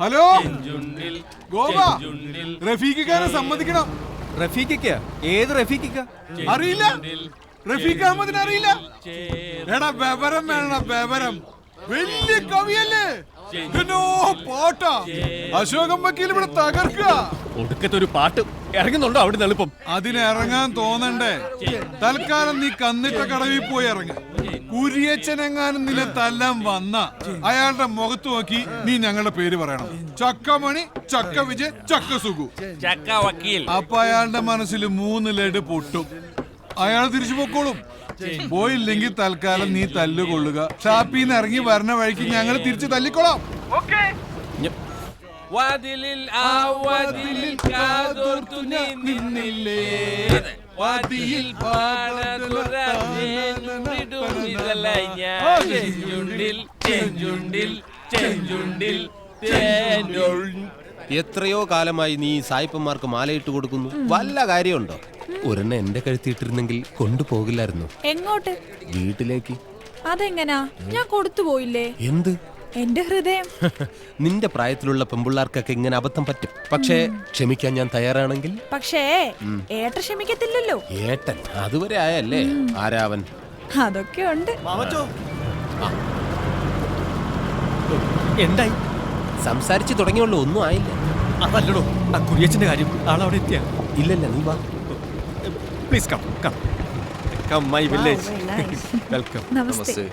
Hello? Goa റഫീഖിക്കാരെ സമ്മതിക്കണം. റഫീഖിക്ക? ഏത് റഫീഖിക്ക? അറിയില്ല? റഫീഖ് അഹമ്മദിനെ അറിയില്ല? എടാ വിവരം വേണം വിവരം വലിയ കവിയല്ലേ? പാട്ടാ. അശോകം വക്കീൽ ഇവിടെ തകർക്കുക. ഒടുക്കത്തെ ഒരു പാട്ട് ഇറങ്ങുന്നുണ്ടോ അവിടെ എളുപ്പം? അതിന് ഇറങ്ങാൻ തോന്നണ്ടേ. തൽക്കാലം നീ കന്നിട്ട കടവിൽ പോയി ഇറങ്ങ. കുരിയച്ചനെങ്ങാനും നില തല്ലാൻ വന്ന അയാളുടെ മുഖത്ത് നോക്കി നീ ഞങ്ങളുടെ പേര് പറയണം. ചക്കമണി ചക്ക വിജയ് ചക്ക സുഖു ചക്ക വക്കീൽ. അപ്പൊ അയാളുടെ മനസ്സിൽ മൂന്ന് ലഡ് പൊട്ടും. അയാൾ തിരിച്ചു പൊക്കോളും. പോയില്ലെങ്കിൽ തൽക്കാലം നീ തല്ലുകൊള്ളുക. ഷാപ്പിന്ന് ഇറങ്ങി വരണ വഴിക്ക് ഞങ്ങൾ തിരിച്ചു തല്ലിക്കൊള്ളാം. വാതിലിൽ ആ വാതിലിൽ കാതോർത്തു നീ നിന്നില്ലേ? വാതിലിൽ ഞാൻ ചെഞ്ചുണ്ടിൽ ചെഞ്ചുണ്ടിൽ ചെഞ്ചുണ്ടിൽ തേനുൾ. എത്രയോ കാലമായി നീ സായിപ്പന്മാർക്ക് മാലയിട്ട് കൊടുക്കുന്നു. വല്ല കാര്യമുണ്ടോ? ഒരെണ്ണ എന്റെ കഴുത്തിട്ടിരുന്നെങ്കിൽ കൊണ്ടുപോകില്ലായിരുന്നു. എങ്ങോട്ട്? വീട്ടിലേക്ക്. അതെങ്ങനാ? ഞാൻ കൊടുത്തു പോയില്ലേ? എന്ത്? എന്റെ ഹൃദയം. നിന്റെ പ്രായത്തിലുള്ള പെമ്പിള്ളാർക്കൊക്കെ ഇങ്ങനെ അബദ്ധം പറ്റും. പക്ഷേ ക്ഷമിക്കാൻ ഞാൻ തയ്യാറാണെങ്കിൽ? പക്ഷേ ഏട്ട ക്ഷമിക്കത്തില്ലല്ലോ. ഏട്ടൻ അതുവരെ ആയല്ലേ? ആരാവൻ? അതൊക്കെ ഉണ്ട് മാമച്ചോ എന്തായി? സംസാരിച്ചു തുടങ്ങിയുള്ളൂ ഒന്നും ആയില്ല. അതല്ലടോ ആ കുര്യച്ചന്റെ കാര്യം. ആളവിടെ എത്തിയ? ഇല്ലല്ല നീ വാ. Please come come. Come my village welcome namaste.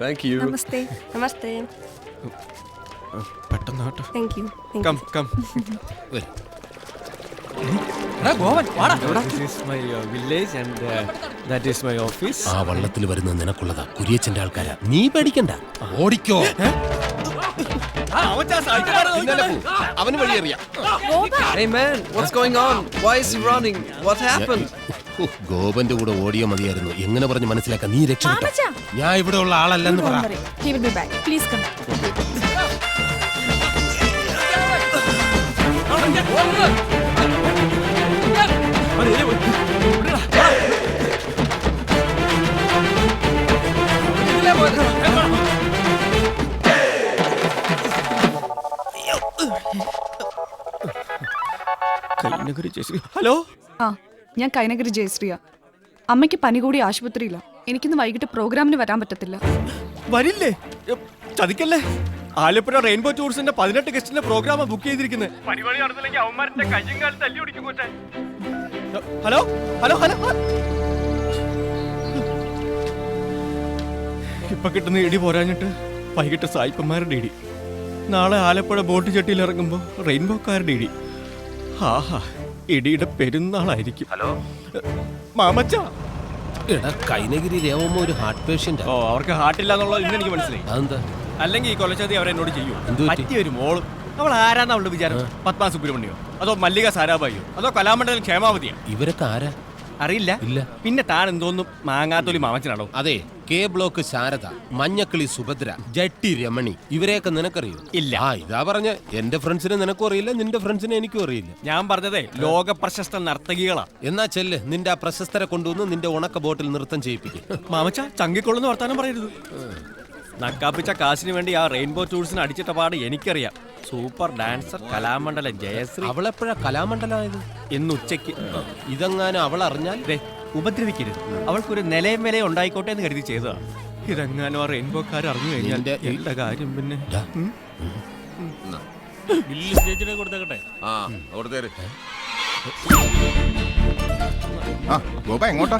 Thank you നമസ്തേ. നമസ്തേ. പെട്ടെന്ന് കേട്ടോ thank you come come come വരൂ. My village and that is my office ആ വള്ളത്തിൽ വരുന്ന നിനക്കുള്ളതാ. കുരിയച്ചന്റെ ആൾക്കാരാ. നീ പേടിക്കണ്ട. ഓടിക്കോ. അവന് വഴിയറിയാം ഗോപന്റെ കൂടെ ഓടിയോ മതിയായിരുന്നു. എങ്ങനെ പറഞ്ഞ് മനസ്സിലാക്കാൻ നീ രക്ഷപ്പെട്ടു. ഞാൻ ഇവിടെ ഉള്ള ആളല്ലെന്ന് പറ. He will be back please hello? ആ ഞാൻ കൈനഗിരി ജയശ്രീയ. അമ്മയ്ക്ക് പനി കൂടി ആശുപത്രിയില്ല എനിക്കിന്ന് വൈകിട്ട് പ്രോഗ്രാമിന് വരാൻ പറ്റത്തില്ല. വരില്ലേ? എ, ചതിക്കല്ലേ? ആലപ്പുഴ റെയിൻബോ ടൂറിസ്റ്റിന്റെ പതിനെട്ട് ഗസ്റ്റിന്റെ പ്രോഗ്രാം ബുക്ക് ചെയ്തിരിക്കുന്നത് ഹലോ ഹലോ ഹലോ? ഇപ്പൊ കിട്ടുന്ന ഇടി പോരാഞ്ഞിട്ട് വൈകിട്ട് സായിപ്പന്മാരുടെ ഇടി. നാളെ ആലപ്പുഴ ബോട്ട് ചട്ടിയിൽ ഇറങ്ങുമ്പോ റെയിൻബോക്കാരുടെ ഇടി. ആഹാ. ഇടിയുടെ പെരുന്നാളായിരിക്കും. ഹലോ? മാമച്ച. എടാ കൈനഗിരി രേവമ്മ ഒരു ഹാർട്ട് പേഷ്യന്റ് ഓ അവർക്ക് ഹാർട്ടില്ല എന്നുള്ളത് ഇന്ന് എനിക്ക് മനസ്സിലായി. അതെന്താ? അല്ലെങ്കിൽ ഈ കൊലച്ചതി അവരെന്നോട് എന്നോട് ചെയ്യും. പറ്റി? ഒരു മോളും. അവൾ ആരാന്നാ അവളുടെ വിചാരം? പത്മ സുബ്രഹ്മണ്യോ അതോ മല്ലിക സാരാഭായിയോ? അതോ കലാമണ്ഡലം ക്ഷേമാവതിയോ? ഇവരൊക്കെ ആരാ? അറിയില്ല. ഇല്ല. പിന്നെ താൻ എന്തോന്നും മാങ്ങാത്തൊലി മാമച്ചനാണോ? അതെ കെ ബ്ലോക്ക് ശാരദ മഞ്ഞക്കിളി സുഭദ്ര ജട്ടി രമണി ഇവരെയൊക്കെ നിനക്കറിയോ? ഇല്ല. ആ ഇതാ പറഞ്ഞ എന്റെ ഫ്രണ്ട്സിനെ നിനക്കും അറിയില്ല നിന്റെ ഫ്രണ്ട്സിനെ എനിക്കും അറിയില്ല. ഞാൻ പറഞ്ഞതേ ലോക പ്രശസ്ത നർത്തകികളാ. എന്നാ ചെല്ല് നിന്റെ ആ പ്രശസ്തരെ കൊണ്ടുവന്ന് നിന്റെ ഉണക്ക ബോട്ടിൽ നൃത്തം ചെയ്യിപ്പിക്കും. മാമച്ച ചങ്കിക്കൊള്ളുന്ന വർത്താനം പറയരുത്. നക്കാപ്പിച്ച കാശിന് വേണ്ടി ആ റെയിൻബോ ടൂൾസിന് അടിച്ചിട്ട പാട് എനിക്കറിയാം. Super dancer Kalamandalam Jayashree. അവളെപ്പോഴാ കലാമണ്ഡലമായത്? ഇന്ന് ഉച്ചയ്ക്ക്. ഇതെങ്ങാനും അവൾ അറിഞ്ഞാൽ ദേ, ഉപദ്രവിക്കരുത്. അവൾക്കൊരു നിലയും വിലയും ഉണ്ടായിക്കോട്ടെ എന്ന് കരുതി ചെയ്തതാണ്. ഇതെങ്ങാനും ആ റെയിൻബോക്കാർ അറിഞ്ഞു കഴിഞ്ഞാൽ എന്റെ കാര്യം പിന്നെ? കൊടുത്തേക്കട്ടെ ആ എങ്ങോട്ടാ?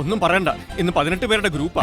ഒന്നും പറയണ്ട. ഇന്ന് പതിനെട്ട് പേരുടെ ഗ്രൂപ്പാ.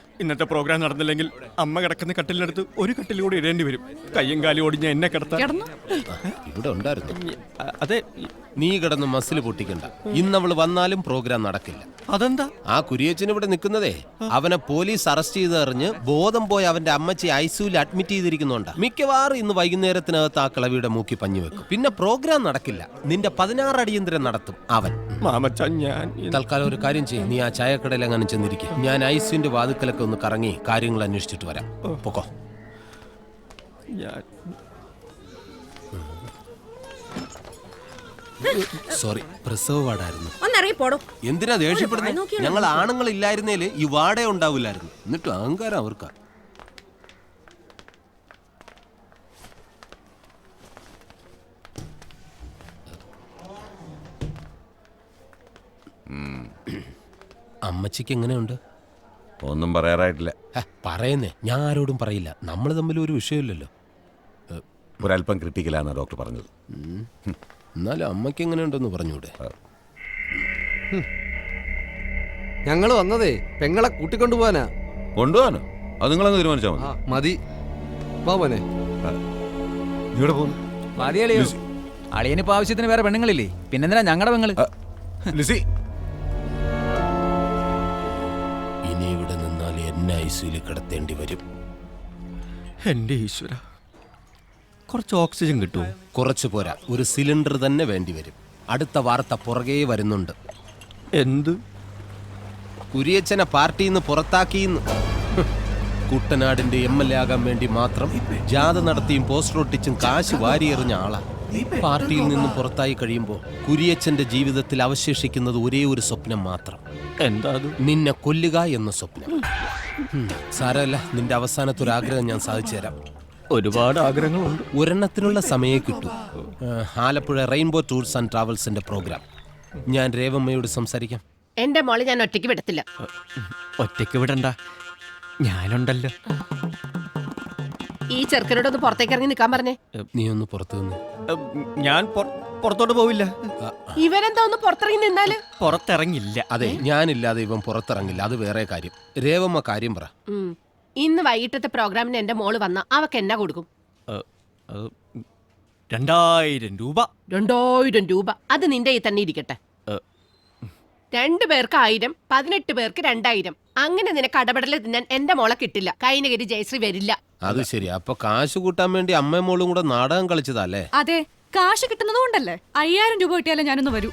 ഇന്നത്തെ പ്രോഗ്രാം നടന്നില്ലെങ്കിൽ അമ്മ കിടക്കുന്ന കട്ടിലിനടുത്ത് ഒരു കട്ടിൽ കൂടി ഇടേണ്ടി വരും. കയ്യും കാലും ഞാൻ എന്നെ ഇവിടെ ഉണ്ടായിരുന്നു. അതെ. നീ കിടന്ന് മസിൽ പൊട്ടിക്കണ്ട. ഇന്നവൾ വന്നാലും പ്രോഗ്രാം നടക്കില്ല. അതെന്താ? ആ കുരിയച്ചൻ ഇവിടെ നിൽക്കുന്നതേ അവനെ പോലീസ് അറസ്റ്റ് ചെയ്തറിഞ്ഞ് ബോധം പോയ അവന്റെ അമ്മച്ചി ഐസിയുയിൽ അഡ്മിറ്റ് ചെയ്തിരിക്കുന്നുണ്ട്. മിക്കവാറും ഇന്ന് വൈകുന്നേരത്തിനകത്ത് ആ കിളവിയുടെ മൂക്കി പഞ്ഞു വെക്കും. പിന്നെ പ്രോഗ്രാം നടക്കില്ല. നിന്റെ പതിനാറ് അടിയന്തരം നടത്തും അവൻ. മാമച്ച ഞാൻ തൽക്കാലം ഒരു കാര്യം ചെയ്യും. നീ ആ ചായക്കടയിൽ അങ്ങനെ ചെന്നിരിക്കും. ഞാൻ ഐസിയുന്റെ വാതുക്കലൊക്കെ ഒന്ന് കറങ്ങി കാര്യങ്ങൾ അന്വേഷിച്ചിട്ട് വരാം. പൊക്കോ. ഞാൻ സോറി പ്രസവ വാർഡായിരുന്നു. ഒന്നിറങ്ങി പോടോ എന്തിനാ ദേഷ്യപ്പെടുന്നത് ഞങ്ങൾ ആണുങ്ങൾ ഇല്ലായിരുന്നേൽ ഈ വാടേ ഉണ്ടാവില്ലായിരുന്നു. എന്നിട്ട് അഹങ്കാരം അവർക്കാ. അമ്മച്ചിക്ക് എങ്ങനെയുണ്ട്? ഒന്നും പറയാറായിട്ടില്ല. പറയുന്നേ ഞാൻ ആരോടും പറയില്ല. നമ്മൾ തമ്മിൽ ഒരു വിഷയമില്ലല്ലോ. ഒരല്പം ക്രിട്ടിക്കലാണ് ഡോക്ടർ പറഞ്ഞത്. എന്നാലും അമ്മയ്ക്ക് എങ്ങനെയുണ്ടെന്ന് പറഞ്ഞൂടെ? ഞങ്ങൾ വന്നതേ പെങ്ങളെ കൂട്ടിക്കൊണ്ടുപോവാനാ. കൊണ്ടുപോകാനോ അത് നിങ്ങളങ്ങ് തീരുമാനിച്ചാൽ ആ മതി. മതി വാ മോനെ. ഇവിടെ പോകുന്നു അളിയനിപ്പോ ആവശ്യത്തിന് വേറെ പെണ്ണുങ്ങളില്ലേ? പിന്നെന്തിനാ ഞങ്ങളുടെ പെങ്ങൾ? ലിസി. ഇനി ഇവിടെ നിന്നാൽ എന്നെ ഐസിയിൽ കിടത്തേണ്ടി വരും. എന്റെ ഈശ്വര. കുറച്ച് ഓക്സിജൻ കിട്ടുമോ കുറച്ച് പോരാ. ഒരു സിലിണ്ടർ തന്നെ വേണ്ടി വരും. അടുത്ത വാർത്ത പുറകെ വരുന്നുണ്ട്. എന്ത്? കുരിയച്ചനെ പാർട്ടിയിൽ നിന്ന് പുറത്താക്കിയെന്ന്. കുട്ടനാടിന്റെ എം എൽ എ ആകാൻ വേണ്ടി മാത്രം ജാഥ നടത്തിയും പോസ്റ്റർ ഒട്ടിച്ചും കാശ് വാരിയെറിഞ്ഞ ആളാ. പാർട്ടിയിൽ നിന്നും പുറത്തായി കഴിയുമ്പോൾ കുരിയച്ചന്റെ ജീവിതത്തിൽ അവശേഷിക്കുന്നത് ഒരേ ഒരു സ്വപ്നം മാത്രം. എന്താ നിന്നെ കൊല്ലുക എന്ന സ്വപ്നം. സാരല്ല സാരമല്ല നിന്റെ അവസാനത്തെ ഒരു ആഗ്രഹം ഞാൻ സാധിച്ചു തരാം. ഒരുപാട് ആഗ്രഹങ്ങളുണ്ട്. ഒരെണ്ണത്തിനുള്ള സമയം കിട്ടും. ആലപ്പുഴ റെയിൻബോ ടൂർസ് ആൻഡ് ട്രാവൽസിന്റെ പ്രോഗ്രാം. ഞാൻ രേവമ്മയോട് സംസാരിക്കാം. എന്റെ മോളെ ഞാൻ ഒറ്റയ്ക്ക് വിടത്തില്ല. ഒറ്റയ്ക്ക് വിടണ്ട. ഞാനുണ്ടല്ലോ. ഈ ചെറുക്കനോടൊന്ന് പുറത്തേക്ക് ഇറങ്ങി നിൽക്കാൻ പറഞ്ഞേ. നീ ഒന്ന് പുറത്തു നിന്ന് ഉം, ഞാൻ പുറ- പുറത്തോട്ട് പോവില്ല. ഇവരെന്താ ഒന്ന് പുറത്തിറങ്ങി നിന്നാൽ? പുറത്തിറങ്ങില്ല. അതെ ഞാനില്ലാതെ ഇവൻ പുറത്തിറങ്ങില്ല. അത് വേറെ കാര്യം. രേവമ്മ കാര്യം പറ. ഉം. ഇന്ന് വൈകിട്ടത്തെ പ്രോഗ്രാമിന് എന്റെ മോൾ വന്ന അവക്ക് എന്നാ കൊടുക്കും? രണ്ടായിരം രൂപ. രണ്ടായിരം രൂപ. അത് നിന്റെ ഈ തന്നെ ഇരിക്കട്ടെ. രണ്ടു പേർക്ക് ആയിരം പതിനെട്ട് പേർക്ക് രണ്ടായിരം. അങ്ങനെ നിനക്ക് ഇടപെടൽ തിന്നാൻ എന്റെ മോളെ കിട്ടില്ല. കൈനഗിരി ജയശ്രീ വരില്ല. അത് ശരി. അപ്പൊ കാശ് കൂട്ടാൻ വേണ്ടി അമ്മയും മോളും കൂടെ നാടകം കളിച്ചതല്ലേ? അതെ കാശ് കിട്ടുന്നത് കൊണ്ടല്ലേ അയ്യായിരം രൂപ കിട്ടിയാലേ ഞാനൊന്ന് വരൂ.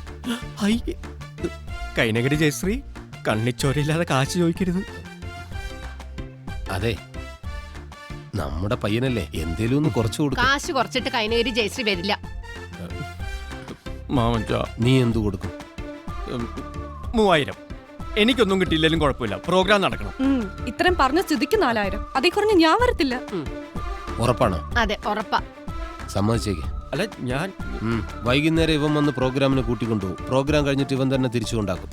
കൈനഗരി ജയശ്രീ കണ്ണിച്ചോരയില്ലാതെ കാശ് ചോദിക്കരുത്. അതെ. നമ്മുടെ പയ്യനല്ലേ എന്തേലും ഒന്ന് കുറച്ചു കൊടുക്കും. കാശ് കുറച്ചിട്ട് കൈനേരി ജയശ്രീ വരില്ല. മാമച്ച നീ എന്തു കൊടുക്കും? മൂവായിരം. എനിക്കൊന്നും കിട്ടിയില്ലെങ്കിലും കുഴപ്പമില്ല. പ്രോഗ്രാം നടക്കണം. ഉം, ഇത്രയും പറഞ്ഞ സ്ഥിതിക്ക് നാലായിരം. അതേ കുറഞ്ഞ് ഞാൻ വരത്തില്ല. ഉറപ്പാണോ? അതെ ഉറപ്പാ. സമ്മതിച്ചേക്ക്. അല്ല ഞാൻ ഉം. വൈകുന്നേരം ഇവൻ വന്ന് പ്രോഗ്രാമിന് കൂട്ടിക്കൊണ്ടുപോകും പ്രോഗ്രാം കഴിഞ്ഞിട്ട് ഇവൻ തന്നെ തിരിച്ചു കൊണ്ടാക്കും.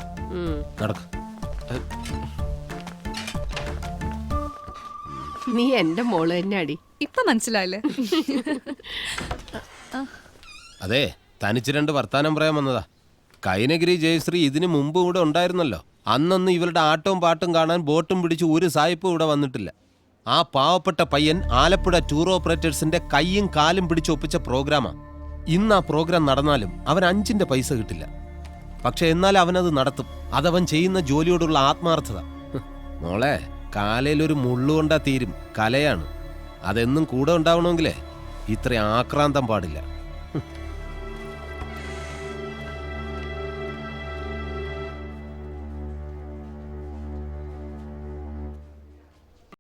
നടക്ക. നീ എന്റെ മോൾ തന്നെ അടി ഇപ്പൊ മനസ്സിലായില്ലേ? അതെ തനിച്ച് രണ്ട് വർത്താനം പറയാൻ വന്നതാ. കൈനഗിരി ജയശ്രീ ഇതിനു മുമ്പ് ഇവിടെ ഉണ്ടായിരുന്നല്ലോ. അന്നൊന്നും ഇവരുടെ ആട്ടവും പാട്ടും കാണാൻ ബോട്ടും പിടിച്ച് ഒരു സായിപ്പും ഇവിടെ വന്നിട്ടില്ല. ആ പാവപ്പെട്ട പയ്യൻ ആലപ്പുഴ ടൂർ ഓപ്പറേറ്റേഴ്സിന്റെ കൈയും കാലും പിടിച്ച് ഒപ്പിച്ച പ്രോഗ്രാമാ. ഇന്ന് ആ പ്രോഗ്രാം നടന്നാലും അവൻ അഞ്ചിന്റെ പൈസ കിട്ടില്ല. പക്ഷെ എന്നാൽ അവനത് നടത്തും. അതവൻ ചെയ്യുന്ന ജോലിയോടുള്ള ആത്മാർത്ഥത. മോളെ കാലയിലൊരു മുള്ളുകൊണ്ടാ തീരും. കലയാണ്. അതെന്നും കൂടെ ഉണ്ടാവണമെങ്കിലേ ഇത്ര ആക്രാന്തം പാടില്ല.